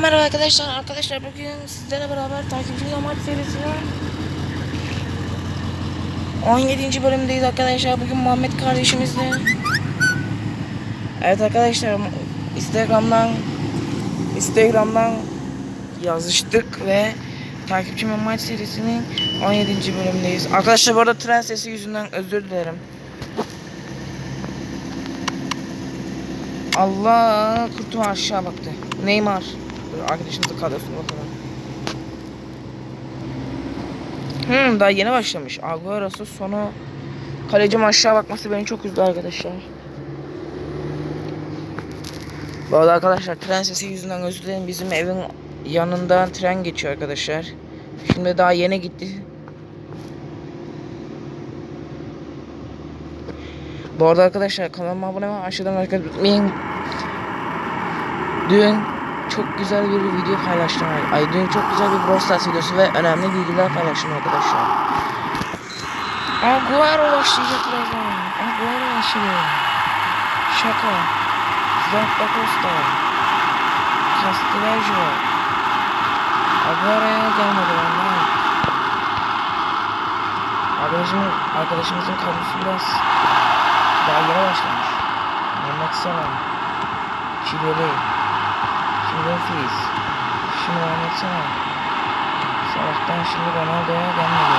Merhaba arkadaşlar. Arkadaşlar bugün sizlerle beraber takipçi maç serisinin 17. bölümdeyiz arkadaşlar. Bugün Muhammed kardeşimizle. Evet arkadaşlar Instagram'dan Instagram'dan yazıştık ve takipçi maç serisinin 17. bölümdeyiz. Arkadaşlar bu arada tren sesi yüzünden özür dilerim. Allah kurtum aşağı baktı. Neymar. Dur, Arkadaşımızın kadrosuna bakalım. Hmm, daha yeni başlamış. Agüero'su sonu kalecim aşağı bakması beni çok üzdü arkadaşlar. Bu arada arkadaşlar tren sesi yüzünden özür dilerim. Bizim evin yanından tren geçiyor arkadaşlar. Şimdi daha yeni gitti. Bu arada arkadaşlar kanalıma abone olmayı aşağıdan hareket etmeyin. Dün güzel bir video paylaştım. Ay dün çok güzel bir Brawl videosu ve önemli bilgiler paylaştım arkadaşlar. Agüero başlayacak birazdan. Agüero başlıyor. Şaka. Zappa Costa. Castivejo. Agüero'ya gelmedi benden. Arkadaşımın, arkadaşımızın kadrosu biraz daha yeni başlamış. Mehmet Salam. Çileli. Şimdi Mehmet Salam. Salah'tan şimdi Ronaldo'ya gelmedi.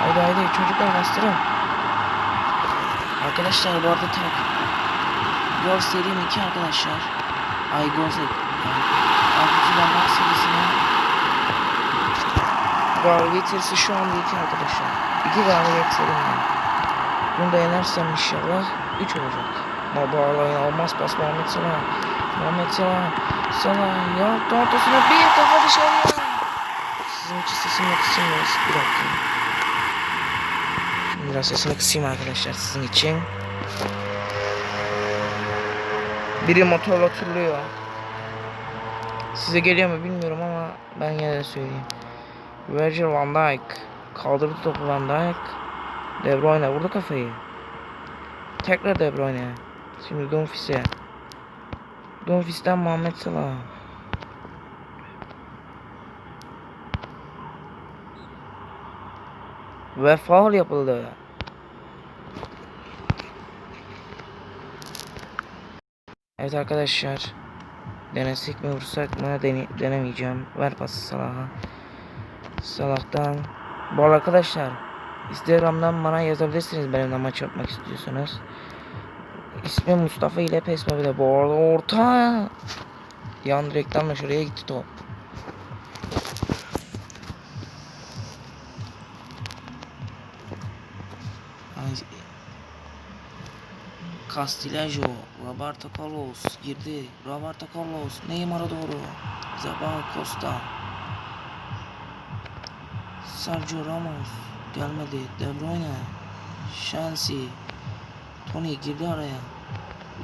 Haydi haydi çocuklar bastırın. Arkadaşlar bu arada tak. Gol serim 2 arkadaşlar. Ay gol serim. Arkadaşlar bak serisine Galibiyet şu anda 2 arkadaşlar. 2 galibiyet serim var. Bunu da yenersem inşallah 3 olacak. Bu arada olmaz pas Muhammed Salah. Muhammed Salah. Salah ya ortasına bir kafa dışarıya. Sizin için sesimi kısayım. Bir dakika. Şimdi biraz sesimi kısayım arkadaşlar sizin için. Biri motorla turluyor. Size geliyor mu bilmiyorum ama ben yine de söyleyeyim. Virgil van Dijk kaldırdı topu Van Dijk. De Bruyne vurdu kafayı. Tekrar De Bruyne. Şimdi Dumfries'e. Dumfries'ten Muhammed Salah. Ve faul yapıldı. Evet arkadaşlar. Denesek mi vursak mı dene denemeyeceğim. Ver pası Salah'a. Salah'tan. Bu arkadaşlar Instagram'dan bana yazabilirsiniz benimle maç yapmak istiyorsanız. İsmim Mustafa ile Pesmobile. Bu arada orta. Yan direkten şuraya gitti top. Castilejo, Roberto Carlos girdi. Roberto Carlos Neymar'a doğru. Zabal Costa. Sergio Ramos gelmedi. De Bruyne, Shansi, Tony girdi araya.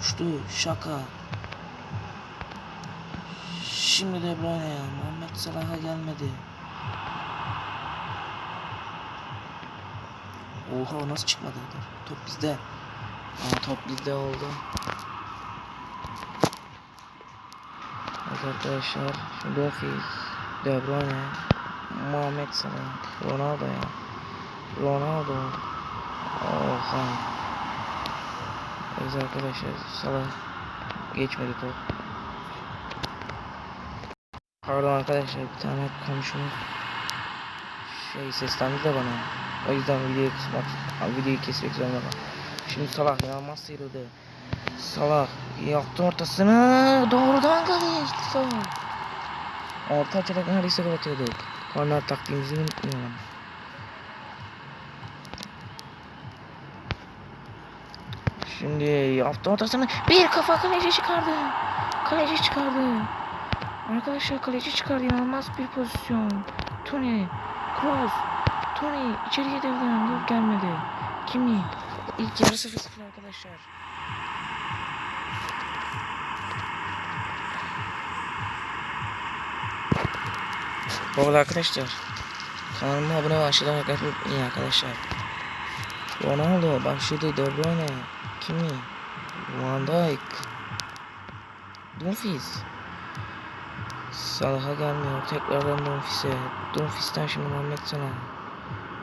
Uçtu. Şaka. Şimdi De Bruyne, Muhammed Salah'a gelmedi. Oha o nasıl çıkmadı? Top bizde. Aa, top bizde oldu. Evet arkadaşlar. Şimdi Ofis, De Bruyne, Muhammed Salah, Ronaldo ya. Ronaldo. Oha. Evet arkadaşlar Salah geçmedi top. Pardon arkadaşlar bir tane komşumuz şey seslendi de bana. O yüzden videoyu kısmak, videoyu kesmek zorunda kaldım. Şimdi Salah inanılmaz sıyrıldı. Salah yaptı ortasını doğrudan kaleye gitti Salah. Orta açarak neredeyse gol atıyorduk. Korner taktiğimizi unutmayalım. Şimdi yaptı ortasını bir kafa kaleci çıkardı. Kaleci çıkardı. Arkadaşlar kaleci çıkardı inanılmaz bir pozisyon. Tony, Kroos, Tony içeriye devrilen yok gelmedi. Kimi? İlk yarı 0-0 arkadaşlar. Bu arada arkadaşlar kanalıma abone ve aşağıdan unutmayın arkadaşlar. Ronaldo başladı De Bruyne. Kimi? Van Dijk. Dumfries. Salah'a gelmiyor. Tekrardan Dumfries'e. Dumfries'ten şimdi Muhammed Salah.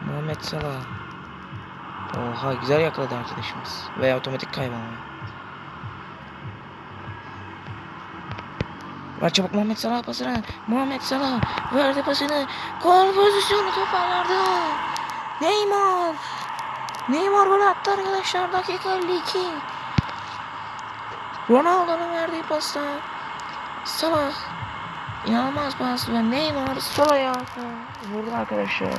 Muhammed Salah. Oha güzel yakaladı arkadaşımız. Ve otomatik kaybolma. Ver çabuk Muhammed Salah pasını. Muhammed Salah verdi pasını. Gol pozisyonu toparlardı. Neymar. Neymar gol attı arkadaşlar. Dakika 52. Ronaldo'nun verdiği pasta. Salah. İnanılmaz pas ve Neymar sol ayağı vurdu arkadaşlar.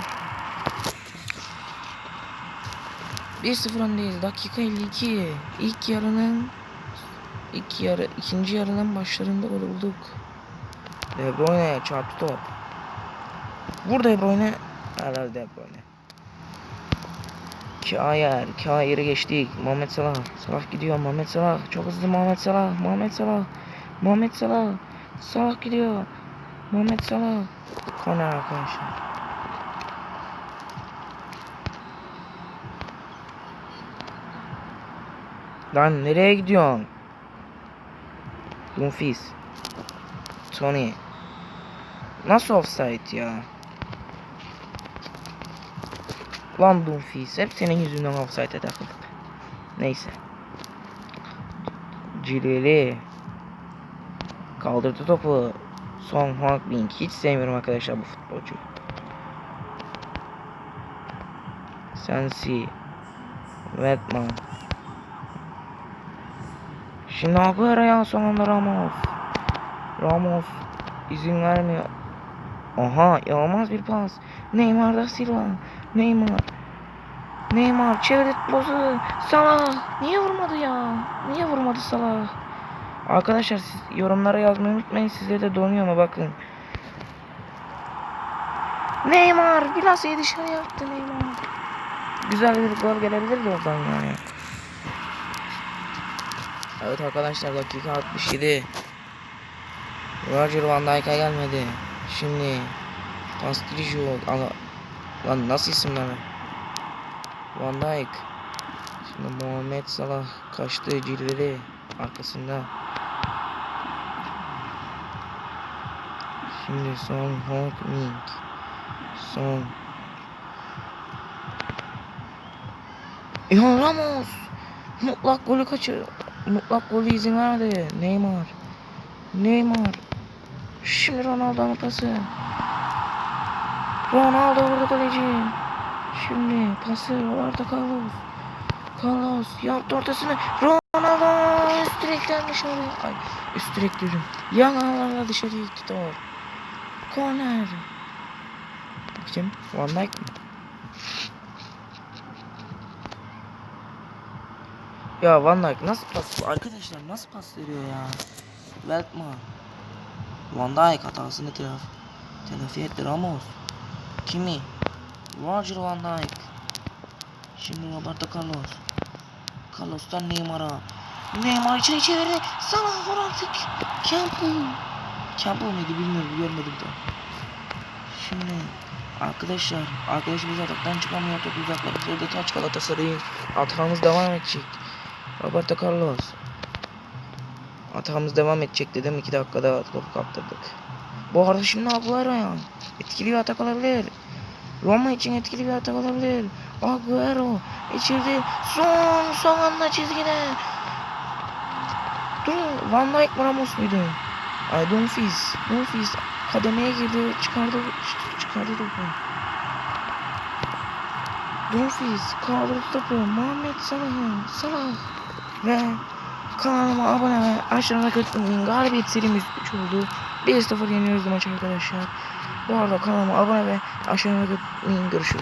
1-0 öndeyiz. Dakika 52. İlk yarının ilk yarı ikinci yarının başlarında gol bulduk. De Bruyne çarptı top. Vur De Bruyne. Helal De Bruyne. Kayer, Kayer'i geçtik. Muhammed Salah. Salah gidiyor. Muhammed Salah. Çok hızlı Muhammed Salah. Muhammed Salah. Muhammed Salah. Salah gidiyor. Muhammed Salah. Korner arkadaşlar. Lan nereye gidiyorsun? Dumfries. Tony. Nasıl offside ya? Lan Dumfries. Hep senin yüzünden offside'e takıldık. Neyse. Cilveli. Kaldırdı topu. Son Honkling. Hiç sevmiyorum arkadaşlar bu futbolcuyu. Sensi. Wetman. Şimdi Agüero'ya son anda Ramos. Ramos izin vermiyor. Aha inanılmaz bir pas. Neymar da Silva. Neymar. Neymar çevirdi bozu. Salah. Niye vurmadı ya? Niye vurmadı Salah? Arkadaşlar siz yorumlara yazmayı unutmayın. Sizde de donuyor mu bakın. Neymar biraz iyi yaptı Neymar. Güzel bir gol gelebilirdi oradan yani. Evet arkadaşlar dakika 67. Roger Van Dijk'a gelmedi. Şimdi Pastrijo ala lan nasıl isimler? Van Dijk. Şimdi Muhammed Salah kaçtı cilveli arkasında. Şimdi Son Heung-min. Son. Ya Ramos. Mutlak golü kaçır. Mutlak golü izin verdi. Neymar. Neymar. Şimdi Ronaldo'nun pası. Ronaldo vurdu kaleci. Şimdi pası Roberto Carlos. Carlos yaptı ortasını. Ronaldo üst direkten dışarı. Ay üst direk diyorum. Yan ağlarla dışarı gitti top. Korner. Kim? Van Dijk mi? Ya Van Dijk nasıl pas? Arkadaşlar nasıl pas veriyor ya? Weltman. Van Dijk hatasını telaf telafi etti Ramos. Kimi? Roger Van Dijk. Şimdi Roberto Carlos. Carlos'tan Neymar'a. Neymar içeri çevirdi. Salah vur artık. Campbell. Campbell mıydı bilmiyorum görmedim de. Şimdi arkadaşlar arkadaşımız ataktan çıkamıyor top uzaklaştırdı taç Galatasaray'ın atağımız devam edecek. Roberto Carlos. Atağımız devam edecek dedim 2 dakikada topu kaptırdık. Bu arada şimdi Agüero'ya etkili bir atak olabilir. Roma için etkili bir atak olabilir. Agüero içirdi. Son son anda çizgide. Dur Van Dijk mı Ramos muydu? Ay Dumfries. Dumfries kademeye girdi. Çıkardı çıkardı topu. Dumfries kaldırdı topu. Muhammed Salah. Salah. Ve kanalıma abone ve aşağıda unutmayın. Galibiyet serimiz 3 oldu. 1-0 yeniyoruz maçı arkadaşlar. Bu arada kanalıma abone ve aşağıda unutmayın. Görüşürüz.